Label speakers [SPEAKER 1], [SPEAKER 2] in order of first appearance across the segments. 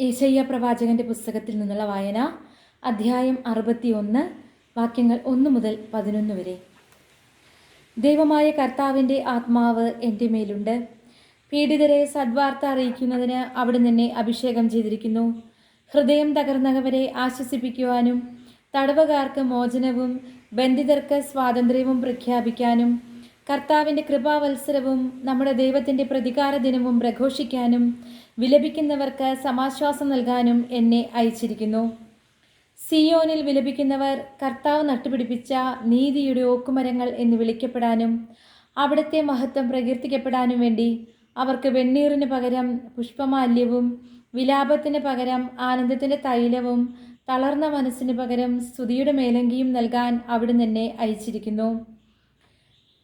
[SPEAKER 1] ഏശയ്യ പ്രവാചകന്റെ പുസ്തകത്തിൽ നിന്നുള്ള വായന അധ്യായം അറുപത്തിയൊന്ന് വാക്യങ്ങൾ ഒന്ന് മുതൽ പതിനൊന്ന് വരെ. ദൈവമായ കർത്താവിന്റെ ആത്മാവ് എന്റെ മേലുണ്ട്. പീഡിതരെ സദ്വാർത്ത അറിയിക്കുന്നതിന് അവിടെ നിന്നെ അഭിഷേകം ചെയ്തിരിക്കുന്നു. ഹൃദയം തകർന്നവരെ ആശ്വസിപ്പിക്കുവാനും തടവുകാർക്ക് മോചനവും ബന്ധിതർക്ക് സ്വാതന്ത്ര്യവും പ്രഖ്യാപിക്കാനും കർത്താവിന്റെ കൃപാവത്സരവും നമ്മുടെ ദൈവത്തിന്റെ പ്രതികാര ദിനവും പ്രഘോഷിക്കാനും വിലപിക്കുന്നവർക്ക് സമാശ്വാസം നൽകാനും എന്നെ അയച്ചിരിക്കുന്നു. സിയോനിൽ വിലപിക്കുന്നവർ കർത്താവ് നട്ടുപിടിപ്പിച്ച നീതിയുടെ ഓക്കുമരങ്ങൾ എന്ന് വിളിക്കപ്പെടാനും അവിടുത്തെ മഹത്വം പ്രകീർത്തിക്കപ്പെടാനും വേണ്ടി അവർക്ക് വെണ്ണീറിന് പകരം പുഷ്പമാല്യവും വിലാപത്തിന് പകരം ആനന്ദത്തിന്റെ തൈലവും തളർന്ന മനസ്സിന് പകരം സ്തുതിയുടെ മേലങ്കിയും നൽകാൻ അവിടുന്ന് എന്നെ അയച്ചിരിക്കുന്നു.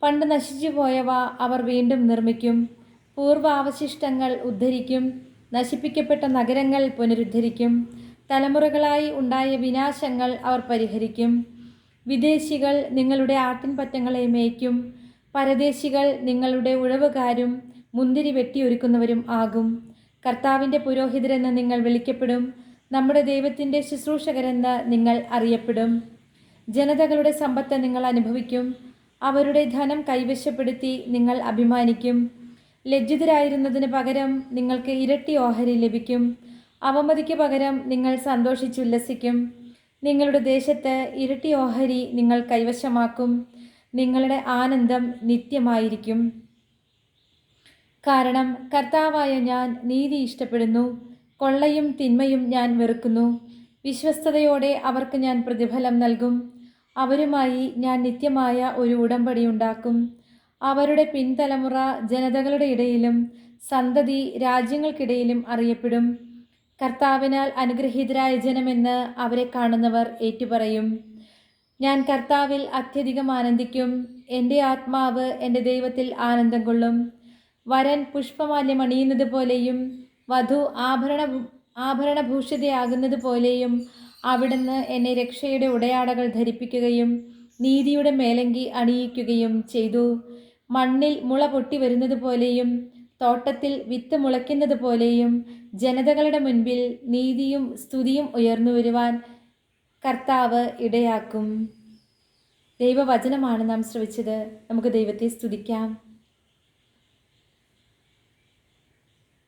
[SPEAKER 1] പണ്ട് നശിച്ചു പോയവ അവർ വീണ്ടും നിർമ്മിക്കും. പൂർവാവശിഷ്ടങ്ങൾ ഉദ്ധരിക്കും. നശിപ്പിക്കപ്പെട്ട നഗരങ്ങൾ പുനരുദ്ധരിക്കും. തലമുറകളായി ഉണ്ടായ വിനാശങ്ങൾ അവർ പരിഹരിക്കും. വിദേശികൾ നിങ്ങളുടെ ആട്ടിൻപറ്റങ്ങളെ മേയ്ക്കും. പരദേശികൾ നിങ്ങളുടെ ഉഴവുകാരും മുന്തിരി വെട്ടിയൊരുക്കുന്നവരും ആകും. കർത്താവിന്റെ പുരോഹിതരെന്ന് നിങ്ങൾ വിളിക്കപ്പെടും. നമ്മുടെ ദൈവത്തിന്റെ ശുശ്രൂഷകരെന്ന് നിങ്ങൾ അറിയപ്പെടും. ജനതകളുടെ സമ്പത്ത് നിങ്ങൾ അനുഭവിക്കും. അവരുടെ ധനം കൈവശപ്പെടുത്തി നിങ്ങൾ അഭിമാനിക്കും. ലജ്ജിതരായിരുന്നതിന് പകരം നിങ്ങൾക്ക് ഇരട്ടി ഓഹരി ലഭിക്കും. അവമതിക്ക് പകരം നിങ്ങൾ സന്തോഷിച്ചുല്ലസിക്കും. നിങ്ങളുടെ ദേശത്ത് ഇരട്ടി ഓഹരി നിങ്ങൾ കൈവശമാക്കും. നിങ്ങളുടെ ആനന്ദം നിത്യമായിരിക്കും. കാരണം കർത്താവായ ഞാൻ നീതി ഇഷ്ടപ്പെടുന്നു. കൊള്ളയും തിന്മയും ഞാൻ വെറുക്കുന്നു. വിശ്വസ്തയോടെ അവർക്ക് ഞാൻ പ്രതിഫലം നൽകും. അവരുമായി ഞാൻ നിത്യമായ ഒരു ഉടമ്പടി ഉണ്ടാക്കും. അവരുടെ പിൻതലമുറ ജനതകളുടെ ഇടയിലും സന്തതി രാജ്യങ്ങൾക്കിടയിലും അറിയപ്പെടും. കർത്താവിനാൽ അനുഗ്രഹീതരായ ജനമെന്ന് അവരെ കാണുന്നവർ ഏറ്റുപറയും. ഞാൻ കർത്താവിൽ അത്യധികം ആനന്ദിക്കും. എന്റെ ആത്മാവ് എന്റെ ദൈവത്തിൽ ആനന്ദം കൊള്ളും. വരൻ പുഷ്പമാല്യം അണിയുന്നത് പോലെയും വധു ആഭരണ ആഭരണഭൂഷിതയാകുന്നത് പോലെയും അവിടുന്ന് എന്നെ രക്ഷയുടെ ഉടയാടകൾ ധരിപ്പിക്കുകയും നീതിയുടെ മേലങ്കി അണിയിക്കുകയും ചെയ്തു. മണ്ണിൽ മുള പൊട്ടി വരുന്നത് പോലെയും തോട്ടത്തിൽ വിത്ത് മുളയ്ക്കുന്നത് പോലെയും ജനതകളുടെ മുൻപിൽ നീതിയും സ്തുതിയും ഉയർന്നു വരുവാൻ കർത്താവ് ഇടയാക്കും. ദൈവവചനമാണ് നാം ശ്രവിച്ചത്. നമുക്ക് ദൈവത്തെ സ്തുതിക്കാം.